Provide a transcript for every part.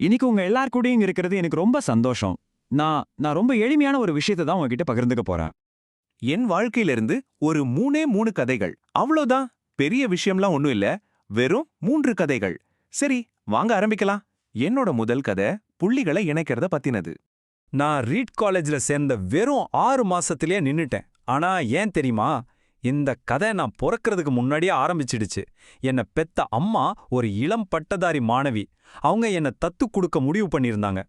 இன்னைக்கு உங்க எல்லார் கூடயும் இருக்கிறது எனக்கு ரொம்ப சந்தோஷம். நான் நான் ரொம்ப எளிமையான ஒரு விஷயத்தை தான் உங்ககிட்ட பகிர்ந்துக்க போறேன். என் வாழ்க்கையிலிருந்து ஒரு மூணே மூணு கதைகள். அவ்வளோதான். பெரிய விஷயம்லாம் ஒண்ணும் இல்ல. வெறும் மூன்று கதைகள். சரி வாங்க ஆரம்பிக்கலாம். என்னோட முதல் கதை புள்ளிகளை இணைக்கிறத பத்தினது. நான் ரீட் காலேஜ்ல சேர்ந்த வெறும் ஆறு மாசத்திலேயே நின்னுட்டேன். ஆனா ஏன் தெரியுமா? இந்த கதை நான் பிறக்கறதுக்கு முன்னாடியே ஆரம்பிச்சிடுச்சு. என்னை பெத்த அம்மா ஒரு இளம் பட்டதாரி மாணவி. அவங்க என்னை தத்து கொடுக்க முடிவு பண்ணியிருந்தாங்க.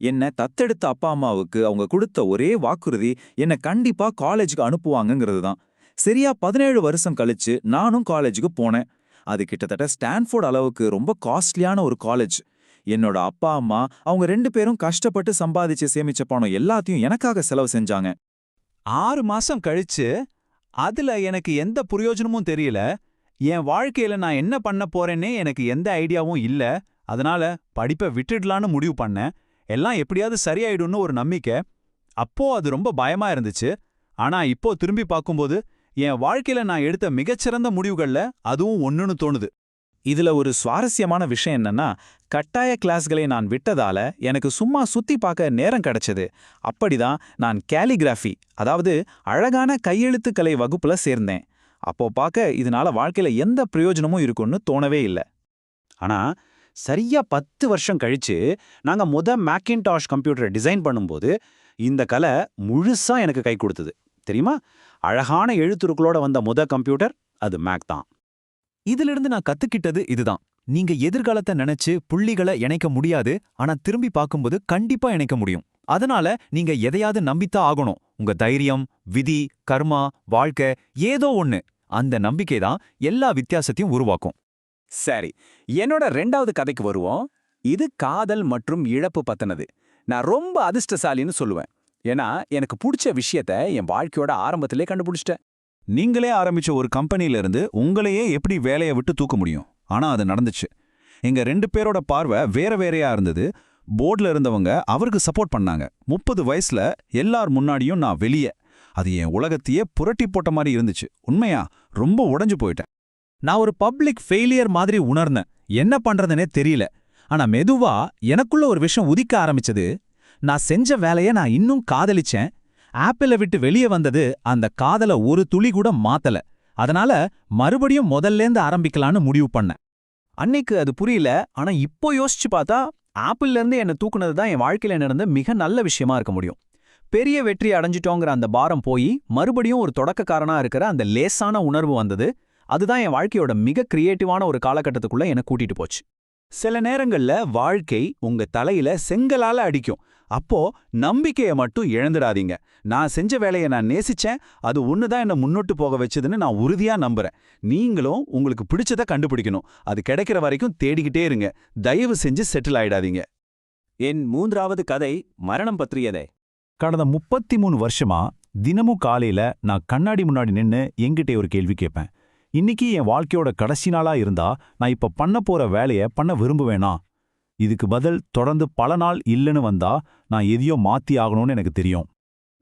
என்ன தத்தெடுத்த அப்பா அம்மாவுக்கு அவங்க கொடுத்த ஒரே வாக்குறுதி என்ன கண்டிப்பா காலேஜுக்கு அனுப்புவாங்கங்கிறது தான். சரியா பதினேழு வருஷம் கழிச்சு நானும் காலேஜுக்கு போனேன். அது கிட்டத்தட்ட ஸ்டான்ஃபோர்ட் அளவுக்கு ரொம்ப காஸ்ட்லியான ஒரு காலேஜ். என்னோட அப்பா அம்மா அவங்க ரெண்டு பேரும் கஷ்டப்பட்டு சம்பாதிச்சு சேமிச்ச பணம் எல்லாத்தையும் எனக்காக செலவு செஞ்சாங்க. ஆறு மாசம் கழிச்சு அதுல எனக்கு எந்த பிரயோஜனமும் தெரியல. என் வாழ்க்கையில நான் என்ன பண்ண போறேன்னே எனக்கு எந்த ஐடியாவும் இல்ல. அதனால படிப்பை விட்டுடலான்னு முடிவு பண்ணேன். எல்லாம் எப்படியாவது சரியாயிடும்னு ஒரு நம்பிக்கை. அப்போ அது ரொம்ப பயமா இருந்துச்சு. ஆனா இப்போ திரும்பி பார்க்கும்போது என் வாழ்க்கையில நான் எடுத்த மிகச்சிறந்த முடிவுகள்ல அதுவும் ஒண்ணுன்னு தோணுது. இதுல ஒரு சுவாரஸ்யமான விஷயம் என்னன்னா கட்டாய கிளாஸ்களை நான் விட்டதால எனக்கு சும்மா சுத்தி பார்க்க நேரம் கிடைச்சது. அப்படிதான் நான் கேலிகிராஃபி அதாவது அழகான கையெழுத்துக்கலை வகுப்புல சேர்ந்தேன். அப்போ பார்க்க இதனால வாழ்க்கையில எந்த பிரயோஜனமும் இருக்கும்னு தோணவே இல்லை. ஆனா சரியா பத்து வருஷம் கழிச்சு நாங்க முத மேக்கின்டாஷ் கம்ப்யூட்டரை டிசைன் பண்ணும்போது இந்த கலை முழுசா எனக்கு கை கொடுத்தது. தெரியுமா? அழகான எழுத்துருக்களோட வந்த முத கம்ப்யூட்டர் அது மேக் தான். இதிலிருந்து நான் கத்துக்கிட்டது இதுதான். நீங்க எதிர்காலத்தை நினைச்சு புள்ளிகளை இணைக்க முடியாது ஆனா திரும்பி பார்க்கும்போது கண்டிப்பா இணைக்க முடியும். அதனால நீங்க எதையாவது நம்பித்தான் ஆகணும். உங்க தைரியம் விதி கர்மா வாழ்க்கை ஏதோ ஒண்ணு. அந்த நம்பிக்கை தான் எல்லா வித்தியாசத்தையும் உருவாக்கும். சரி என்னோட ரெண்டாவது கதைக்கு வருவோம். இது காதல் மற்றும் இழப்பு பத்தினது. நான் ரொம்ப அதிர்ஷ்டசாலின்னு சொல்லுவேன். ஏன்னா எனக்கு பிடிச்ச விஷயத்த என் வாழ்க்கையோட ஆரம்பத்திலே கண்டுபிடிச்சிட்டேன். நீங்களே ஆரம்பிச்ச ஒரு கம்பெனில இருந்து உங்களையே எப்படி வேலையை விட்டு தூக்க முடியும்? ஆனா அது நடந்துச்சு. எங்க ரெண்டு பேரோட பார்வை வேற வேறையா இருந்தது. போர்டில் இருந்தவங்க அவருக்கு சப்போர்ட் பண்ணாங்க. முப்பது வயசுல எல்லார் முன்னாடியும் நான் வெளியே. அது என் உலகத்தையே புரட்டி போட்ட மாதிரி இருந்துச்சு. உண்மையா? ரொம்ப உடைஞ்சு போயிட்டேன். நான் ஒரு பப்ளிக் ஃபெயிலியர் மாதிரி உணர்ந்தேன். என்ன பண்றதுனே தெரியல. ஆனா மெதுவா எனக்குள்ள ஒரு விஷயம் உதிக்க ஆரம்பிச்சது. நான் செஞ்ச வேலைய நான் இன்னும் காதலிச்சேன். ஆப்பிளை விட்டு வெளியே வந்தது அந்த காதல ஒரு துளி கூட மாத்தல. அதனால மறுபடியும் முதல்லேந்து ஆரம்பிக்கலான்னு முடிவு பண்ணேன் அன்னைக்கு அது புரியல. ஆனா இப்போ யோசிச்சு பார்த்தா ஆப்பிள்லேருந்து இருந்து என்ன தூக்குனது தான் என் வாழ்க்கையில நடந்த மிக நல்ல விஷயமா இருக்க முடியும். பெரிய வெற்றி அடைஞ்சிட்டோங்கிற அந்த பாரம் போய் மறுபடியும் ஒரு தொடக்கக்காரனா இருக்கிற அந்த லேசான உணர்வு வந்தது. அதுதான் என் வாழ்க்கையோட மிக கிரியேட்டிவான ஒரு காலகட்டத்துக்குள்ள என்னை கூட்டிட்டு போச்சு. சில நேரங்கள்ல வாழ்க்கை உங்க தலையில செங்கலால அடிக்கும். அப்போ நம்பிக்கைய மட்டும் இழந்துடாதீங்க. நான் செஞ்ச வேலையை நான் நேசிச்சேன். அது ஒன்று தான் என்னை முன்னோட்டு போக வச்சதுன்னு நான் உறுதியா நம்புறேன். நீங்களும் உங்களுக்கு பிடிச்சத கண்டுபிடிக்கணும். அது கிடைக்கிற வரைக்கும் தேடிக்கிட்டே இருங்க. தயவு செஞ்சு செட்டில் ஆயிடாதீங்க. என் மூன்றாவது கதை மரணம் பற்றியதே. கடந்த முப்பத்தி மூணு வருஷமா தினமும் காலையில நான் கண்ணாடி முன்னாடி நின்னு என்கிட்ட ஒரு கேள்வி கேட்பேன். இன்னைக்கு என் வாழ்க்கையோட கடைசி நாளா இருந்தா நான் இப்ப பண்ண போற வேலைய பண்ண விரும்புவேனா? இதுக்கு பதில் தொடர்ந்து பல நாள் இல்லைன்னு வந்தா நான் எதையோ மாத்தி ஆகணும்னு எனக்கு தெரியும்.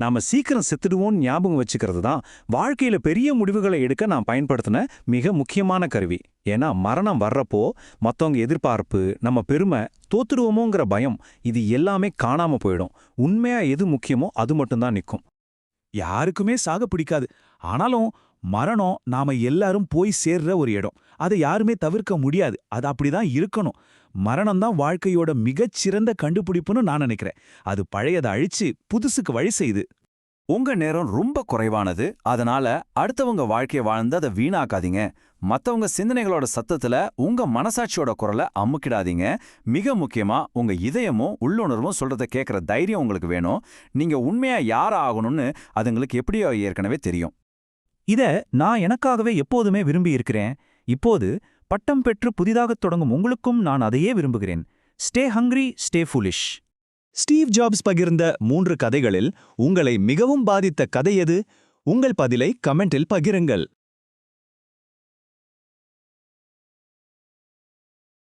நாம சீக்கிரம் செத்துடுவோம்னு ஞாபகம் வச்சுக்கிறது தான் வாழ்க்கையில பெரிய முடிவுகளை எடுக்க நான் பயன்படுத்தின மிக முக்கியமான கருவி. ஏன்னா மரணம் வர்றப்போ மத்தவங்க எதிர்பார்ப்பு நம்ம பெருமை தோத்துடுவோமோங்கிற பயம் இது எல்லாமே காணாம போயிடும். உண்மையா எது முக்கியமோ அது மட்டும்தான் நிற்கும். யாருக்குமே சாக பிடிக்காது. ஆனாலும் மரணம் நாம எல்லாரும் போய் சேர்ற ஒரு இடம். அதை யாருமே தவிர்க்க முடியாது. அது அப்படிதான் இருக்கணும். மரணம் தான் வாழ்க்கையோட மிகச்சிறந்த கண்டுபிடிப்புன்னு நான் நினைக்கிறேன். அது பழையதை அழிச்சு புதுசுக்கு வழி செய்யுது. உங்க நேரம் ரொம்ப குறைவானது. அதனால அடுத்தவங்க வாழ்க்கைய வாழ்ந்து அதை வீணாக்காதீங்க. மத்தவங்க சிந்தனைகளோட சத்தத்துல உங்க மனசாட்சியோட குரலை அமுக்கிடாதீங்க. மிக முக்கியமா உங்க இதயமும் உள்ளுணர்வும் சொல்றத கேட்குற தைரியம் உங்களுக்கு வேணும். நீங்க உண்மையா யார் ஆகணும்னு அதுங்களுக்கு எப்படியோ ஏற்கனவே தெரியும். இத நான் எனக்காகவே எப்போதுமே விரும்பி இருக்கிறேன் இப்போது பட்டம் பெற்று புதிதாகத் தொடங்கும் உங்களுக்கும் நான் அதையே விரும்புகிறேன். Stay hungry stay foolish. Steve Jobs பகிர்ந்த மூன்று கதைகளில் உங்களை மிகவும் பாதித்த கதை எது? உங்கள் பதிலை கமெண்டில் பகிருங்கள்.